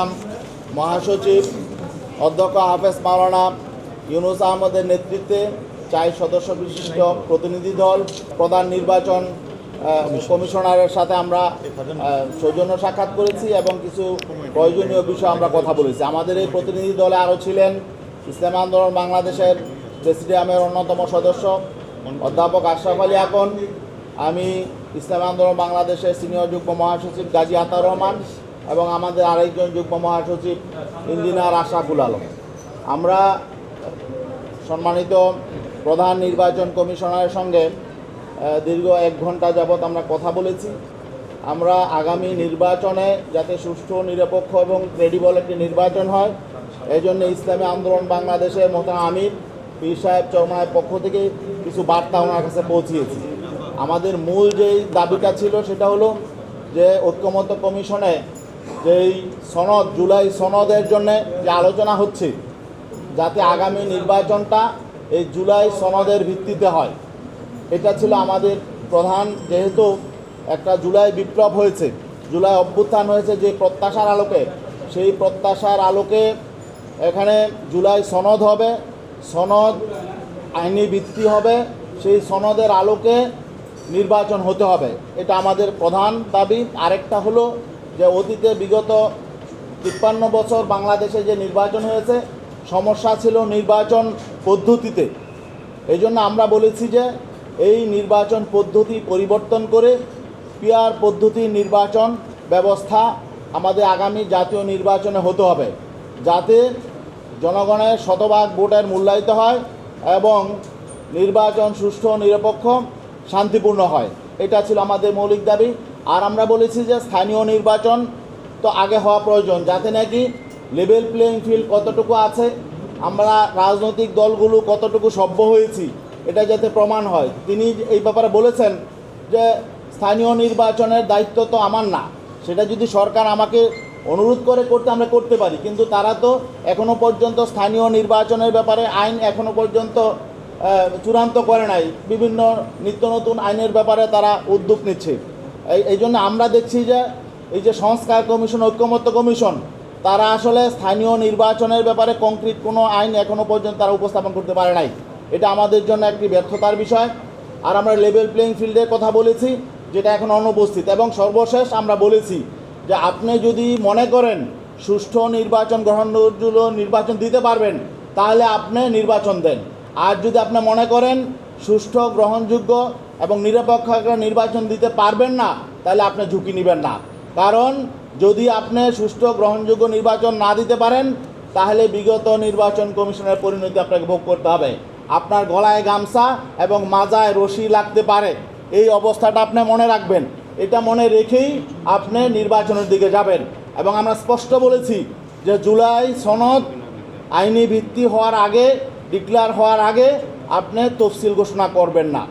আজম মহাসচিব, অধ্যক্ষ হাফেজ মাওলানা ইউনুস আহমদের নেতৃত্বে চার সদস্য বিশিষ্ট প্রতিনিধি দল, প্রধান নির্বাচন কমিশনারের সাথে আমরা সৌজন্য সাক্ষাৎ করেছি এবং কিছু প্রয়োজনীয় বিষয়ে আমরা কথা বলেছি। আমাদের এই প্রতিনিধি দলে আরও ছিলেন ইসলাম আন্দোলন বাংলাদেশের প্রেসিডিয়ামের অন্যতম সদস্য অধ্যাপক আশরাফ আলী আকন, আমি ইসলাম আন্দোলন বাংলাদেশের সিনিয়র যুগ্ম মহাসচিব গাজী আতার রহমান এবং আমাদের আরেকজন যুগ্ম মহাসচিব ইঞ্জিনিয়ার আশরাফুল আলম আমরা সম্মানিত প্রধান নির্বাচন কমিশনারের সঙ্গে দীর্ঘ এক ঘণ্টা যাবৎ আমরা কথা বলেছি। আমরা আগামী নির্বাচনে যাতে সুষ্ঠু, নিরপেক্ষ এবং ক্রেডিবল একটি নির্বাচন হয় এই জন্য ইসলামী আন্দোলন বাংলাদেশের মতো আমির, পীর সাহেব চরমায়ের পক্ষ থেকে কিছু বার্তা ওনার কাছে পৌঁছিয়েছি। আমাদের মূল যেই দাবিটা ছিল সেটা হলো যে ঐক্যমত্য কমিশনে যেই সনদ, জুলাই সনদের জন্য যে আলোচনা হচ্ছে, যাতে আগামী নির্বাচনটা এই জুলাই সনদের ভিত্তিতে হয়। এটা ছিল আমাদের প্রধান, যেহেতু একটা জুলাই বিপ্লব হয়েছে, জুলাই অভ্যুত্থান হয়েছে যে প্রত্যাশার আলোকে, সেই প্রত্যাশার আলোকে এখানে জুলাই সনদ হবে, সনদ আইনি ভিত্তি হবে, সেই সনদের আলোকে নির্বাচন হতে হবে। এটা আমাদের প্রধান দাবি। আরেকটা হলো যে অতীতে বিগত তিপ্পান্ন বছর বাংলাদেশে যে নির্বাচন হয়েছে, সমস্যা ছিল নির্বাচন পদ্ধতিতে। এই জন্য আমরা বলেছি যে এই নির্বাচন পদ্ধতি পরিবর্তন করে পিয়ার পদ্ধতি নির্বাচন ব্যবস্থা আমাদের আগামী জাতীয় নির্বাচনে হতে হবে, যাতে জনগণের শতভাগ ভোটের মূল্যায়িত হয় এবং নির্বাচন সুষ্ঠু নিরপেক্ষ, শান্তিপূর্ণ হয়। এটা ছিল আমাদের মৌলিক দাবি। আর আমরা বলেছি যে স্থানীয় নির্বাচন তো আগে হওয়া প্রয়োজন, যাতে নাকি লেভেল প্লেইং ফিল্ড কতটুকু আছে, আমরা রাজনৈতিক দলগুলো কতটুকু সভ্য হয়েছি, এটা যাতে প্রমাণ হয়। তিনি এই ব্যাপারে বলেছেন যে স্থানীয় নির্বাচনের দায়িত্ব তো আমার না, সেটা যদি সরকার আমাকে অনুরোধ করে করতে, আমরা করতে পারি। কিন্তু তারা তো এখনও পর্যন্ত স্থানীয় নির্বাচনের ব্যাপারে আইন এখনও পর্যন্ত চূড়ান্ত করে নাই। বিভিন্ন নিত্য নতুন আইনের ব্যাপারে তারা উদ্যোগ নিচ্ছে। এই এই জন্য আমরা দেখছি যে এই যে সংস্কার কমিশন, ঐক্যমত্য কমিশন, তারা আসলে স্থানীয় নির্বাচনের ব্যাপারে কংক্রিট কোনো আইন এখনও পর্যন্ত তারা উপস্থাপন করতে পারে নাই। এটা আমাদের জন্য একটি ব্যর্থতার বিষয়। আর আমরা লেভেল প্লেইং ফিল্ডের কথা বলেছি, যেটা এখন অনুপস্থিত। এবং সর্বশেষ আমরা বলেছি যে আপনি যদি মনে করেন সুষ্ঠু নির্বাচন গ্রহণযোগ্য নির্বাচন দিতে পারবেন, তাহলে আপনি নির্বাচন দেন। আর যদি আপনি মনে করেন সুষ্ঠু গ্রহণযোগ্য এবং নিরপেক্ষ একটা নির্বাচন দিতে পারবেন না, তাহলে আপনি ঝুঁকি নেবেন না। কারণ যদি আপনি সুষ্ঠু গ্রহণযোগ্য নির্বাচন না দিতে পারেন, তাহলে বিগত নির্বাচন কমিশনের পরিণতি আপনাকে ভোগ করতে হবে। আপনার গলায় গামছা এবং মাজায় রশি লাগতে পারে। এই অবস্থাটা আপনি মনে রাখবেন। এটা মনে রেখেই আপনি নির্বাচনের দিকে যাবেন। এবং আমরা স্পষ্ট বলেছি যে জুলাই সনদ আইনি ভিত্তি হওয়ার আগে ডিক্লেয়ার হওয়ার আগে আপনি তফসিল ঘোষণা করবেন না।